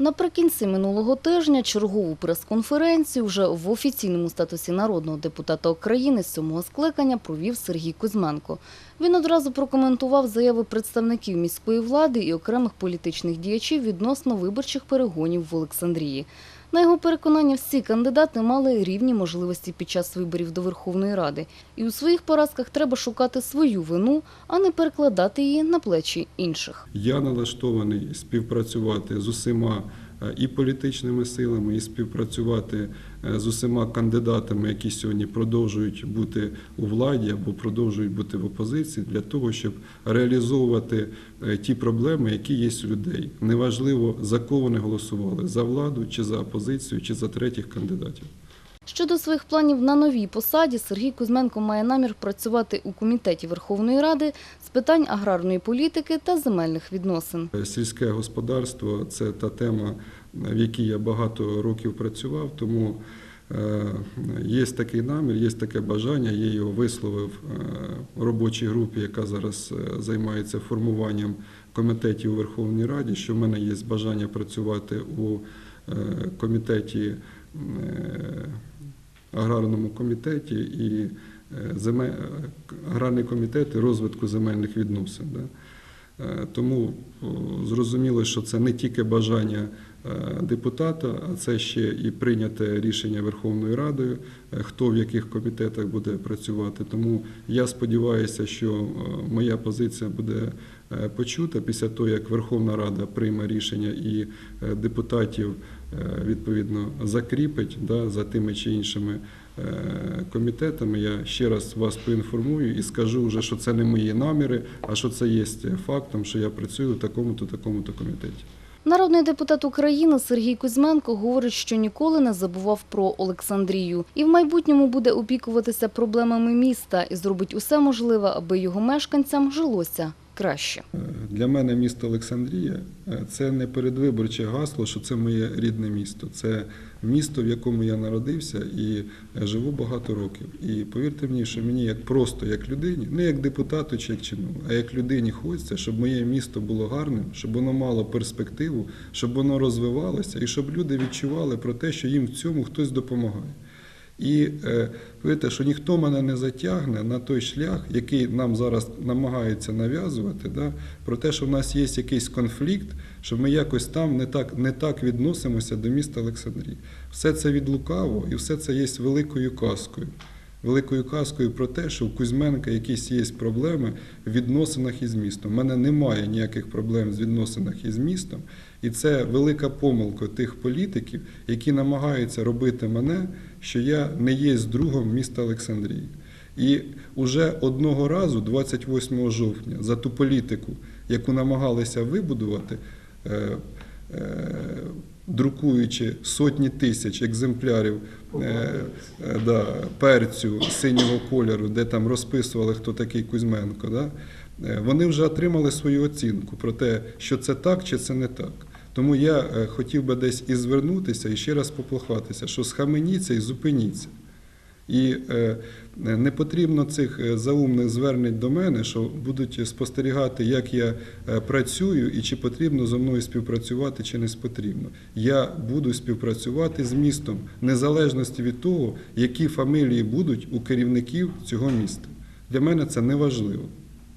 Наприкінці минулого тижня чергову прес-конференцію вже в офіційному статусі народного депутата України сьомого скликання провів Сергій Кузьменко. Він одразу прокоментував заяви представників міської влади і окремих політичних діячів відносно виборчих перегонів в Олександрії. На його переконання, всі кандидати мали рівні можливості під час виборів до Верховної Ради. І у своїх поразках треба шукати свою вину, а не перекладати її на плечі інших. Я налаштований співпрацювати з усіма і політичними силами, і співпрацювати е, з усіма кандидатами, які сьогодні продовжують бути у владі або продовжують бути в опозиції, для того, щоб реалізовувати е, ті проблеми, які є у людей. Неважливо за кого вони голосували за владу, чи за опозицію, чи за третіх кандидатів. Щодо своїх планів на новій посаді, Сергій Кузьменко має намір працювати у комітеті Верховної Ради з питань аграрної політики та земельних відносин. Сільське господарство це та тема, в якій я багато років працював, тому е, є такий намір, є таке бажання. Я його висловив е, робочій групі, яка зараз е, займається формуванням комітетів у Верховній Раді. Що в мене є бажання працювати у комітеті, аграрному комітеті і е, земель, аграрний комітет і розвитку земельних відносин. Е, Тому зрозуміло, що це не тільки бажання е, депутата, а це ще і прийняте рішення Верховною Радою, е, хто в яких комітетах буде працювати. Тому я сподіваюся, що е, моя позиція буде е, почута після того, як Верховна Рада прийме рішення і е, депутатів е, відповідно закріпить да, за тими чи іншими е, комітетами. Я ще раз вас поінформую і скажу вже, що це не мої наміри, а що це є фактом, що я працюю у такому-то такому-то комітеті. Народний депутат України Сергій Кузьменко говорить, що ніколи не забував про Олександрію і в майбутньому буде опікуватися проблемами міста і зробить усе можливе, аби його мешканцям жилося краще. Е, Для мене місто Олександрія е, це не передвиборче гасло, що це моє рідне місто. Це місто, в якому я народився і е, живу багато років. І повірте мені, що мені як просто як людині, не як депутату чи як чиновнику, а як людині хочеться, щоб моє місто було гарним, щоб воно мало перспективу, щоб воно розвивалося, і щоб люди відчували про те, що їм в цьому хтось допомагає. І е, повірте, що ніхто мене не затягне на той шлях, який нам зараз намагаються нав'язувати, да, про те, що в нас є якийсь конфлікт, що ми якось там не так, не так відносимося до міста Олександрії. Все це від лукаво і все це є великою казкою. Великою казкою про те, що у Кузьменка якісь є проблеми в відносинах із містом. У мене немає ніяких проблем з відносинах із містом. І це велика помилка тих політиків, які намагаються робити мене, що я не є з другом міста Олександрії. І уже одного разу, 28 жовтня, за ту політику, яку намагалися вибудувати, е, е, друкуючи сотні тисяч екземплярів е, е, да, перцю синього кольору, де там розписували, хто такий Кузьменко, да, е, вони вже отримали свою оцінку про те, що це так чи це не так. Тому я е, хотів би десь і звернутися і ще раз поплохатися, що схаменіться і зупиніться. І е, не потрібно цих е, заумних звернень до мене, що будуть спостерігати, як я е, працюю і чи потрібно зі мною співпрацювати, чи не потрібно. Я буду співпрацювати з містом, незалежності від того, які фамілії будуть у керівників цього міста. Для мене це не важливо.